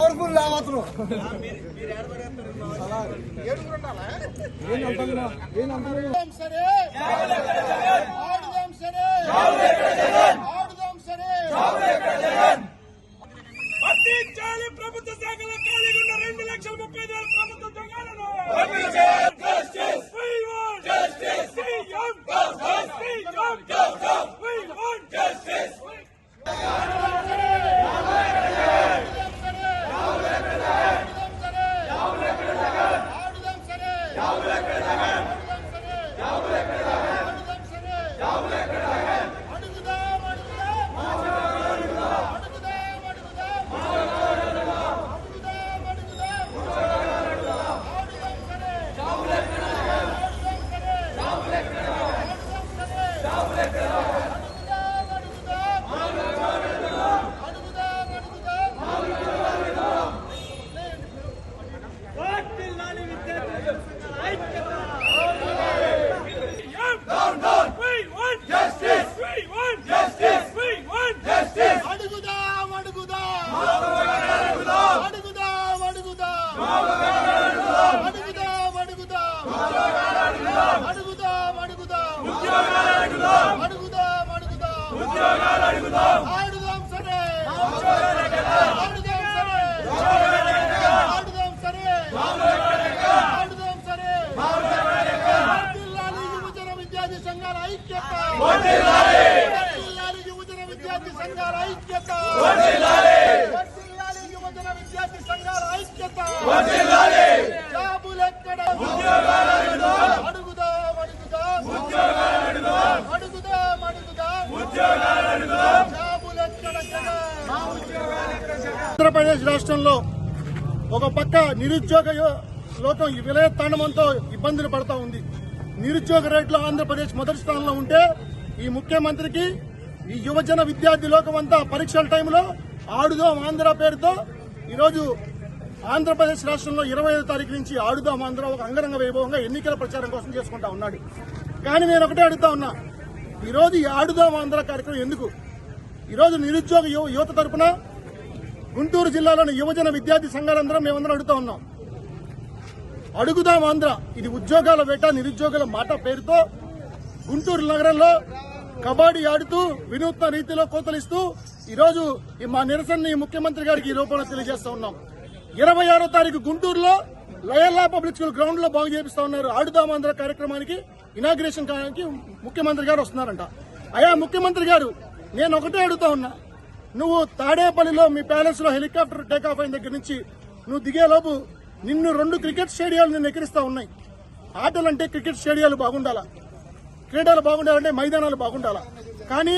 Purple లేవతను. ఏడుగురు ఉండాలా? సరే? ఆంధ్రప్రదేశ్ రాష్ట్రంలో ఒక పక్క నిరుద్యోగ లోకం ఈ ఇబ్బందులు పడతా ఉంది. నిరుద్యోగ రేట్లో ఆంధ్రప్రదేశ్ మొదటి స్థానంలో ఉంటే ఈ ముఖ్యమంత్రికి ఈ యువజన విద్యార్థి లోకం అంతా పరీక్షల టైంలో ఆడుదాం ఆంధ్ర పేరుతో. ఈరోజు ఆంధ్రప్రదేశ్ రాష్ట్రంలో ఇరవై తారీఖు నుంచి ఆడుదాం ఆంధ్ర ఒక అంగరంగ వైభవంగా ఎన్నికల ప్రచారం కోసం చేసుకుంటా ఉన్నాడు. కానీ నేను ఒకటే అడుగుతా ఉన్నా ఈరోజు ఈ ఆడుదాం ఆంధ్ర కార్యక్రమం ఎందుకు? ఈరోజు నిరుద్యోగ యువత తరపున గుంటూరు జిల్లాలోని యువజన విద్యార్థి సంఘాలందరం మేమందరం అడుగుతా ఉన్నాం. అడుగుదాం ఆంధ్ర. ఇది ఉద్యోగాల వేట నిరుద్యోగుల మాట పేరుతో గుంటూరు నగరంలో కబడ్డీ ఆడుతూ వినూత్న రీతిలో కోతలిస్తూ ఈరోజు ఈ మా నిరసనని ముఖ్యమంత్రి గారికి ఈ రూపంలో తెలియజేస్తా ఉన్నాం. ఇరవై ఆరో తారీఖు గుంటూరులో లయల్లా పబ్లిక్ స్కూల్ గ్రౌండ్లో బాగు చేపిస్తా ఉన్నారు. ఆడుదాం ఆంధ్ర కార్యక్రమానికి ఇనాగ్రేషన్ కావడానికి ముఖ్యమంత్రి గారు వస్తున్నారంట. అయా ముఖ్యమంత్రి గారు నేను ఒకటే అడుగుతా ఉన్నా. నువ్వు తాడేపల్లిలో మీ ప్యాలెస్లో హెలికాప్టర్ టేకాఫ్ అయిన దగ్గర నుంచి నువ్వు దిగేలోపు నిన్ను రెండు క్రికెట్ స్టేడియాలు నిన్ను ఎక్కిరిస్తా ఉన్నాయి. ఆటలంటే క్రికెట్ స్టేడియాలు బాగుండాలా? క్రీడలు బాగుండాలంటే మైదానాలు బాగుండాలా? కానీ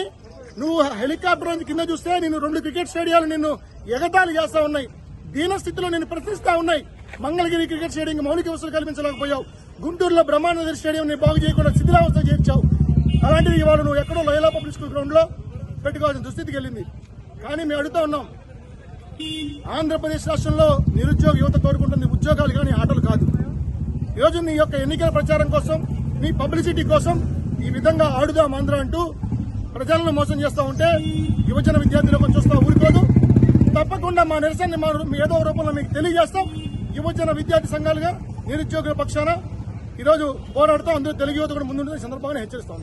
నువ్వు హెలికాప్టర్ కింద చూస్తే నేను రెండు క్రికెట్ స్టేడియాలు నిన్ను ఎగతాళి చేస్తా ఉన్నాయి. దీన స్థితిలో నేను ప్రశ్నిస్తా ఉన్నాయి. మంగళగిరి క్రికెట్ స్టేడియం మౌలిక వసతులు కల్పించలేకపోయావు. గుంటూరులో బ్రహ్మానంద స్టేడియం ని బాగు చేయకుండా శిథిలావస్థ చేర్చావు. అలాంటిది ఇవాళ నువ్వు ఎక్కడో లయలా పబ్లిక్ స్కూల్ గ్రౌండ్లో పెట్టుకోవాల్సిన దుస్థితికి వెళ్ళింది. కానీ మేము అడుగుతా ఉన్నాం. ఆంధ్రప్రదేశ్ రాష్ట్రంలో నిరుద్యోగ యువత కోరుకుంటుంది ఉద్యోగాలు కానీ ఆటలు కాదు. ఈరోజు నీ యొక్క ఎన్నికల ప్రచారం కోసం నీ పబ్లిసిటీ కోసం ఈ విధంగా ఆడుదాం ఆంధ్ర అంటూ ప్రజలను మోసం చేస్తూ ఉంటే యువజన విద్యార్థులకు చూస్తా ఊరుకోదు. తప్పకుండా మా నిరసనని మా ఏదో రూపంలో మీకు తెలియజేస్తాం. యువజన విద్యార్థి సంఘాలుగా నిరుద్యోగుల పక్షాన ఈరోజు పోరాడుతూ అందరూ తెలుగు యువత కూడా ముందుండే సందర్భంగా హెచ్చరిస్తాం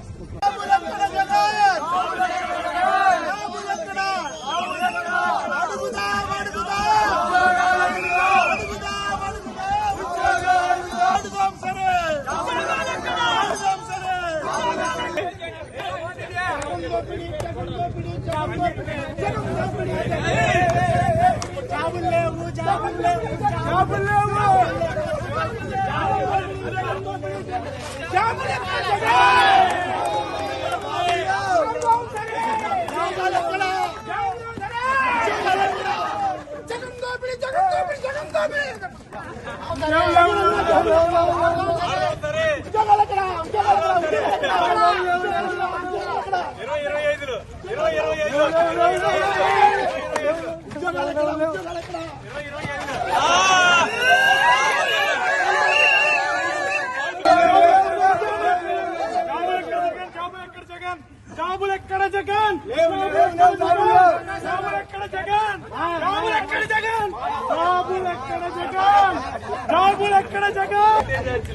జాబులు లేవు జాబులు లేవు జాబులు లేవు జాబులు రాములు ఎక్కడ జగన్ రాములు ఎక్కడ జగన్ రాములు ఎక్కడ జగన్! ఎక్కడ జగన్? జాబులు ఎక్కడ జగన్?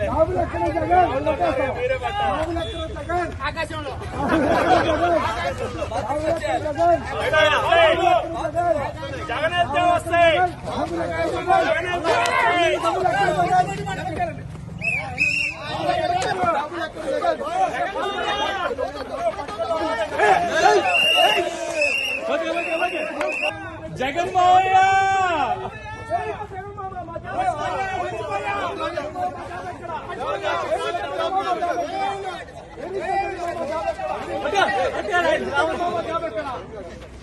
జాబులు ఎక్కడ జగన్? జాబులు ఎక్కడ జగన్? వస్తాయి జగన్? అయితే జగన్? 我们到了下面去了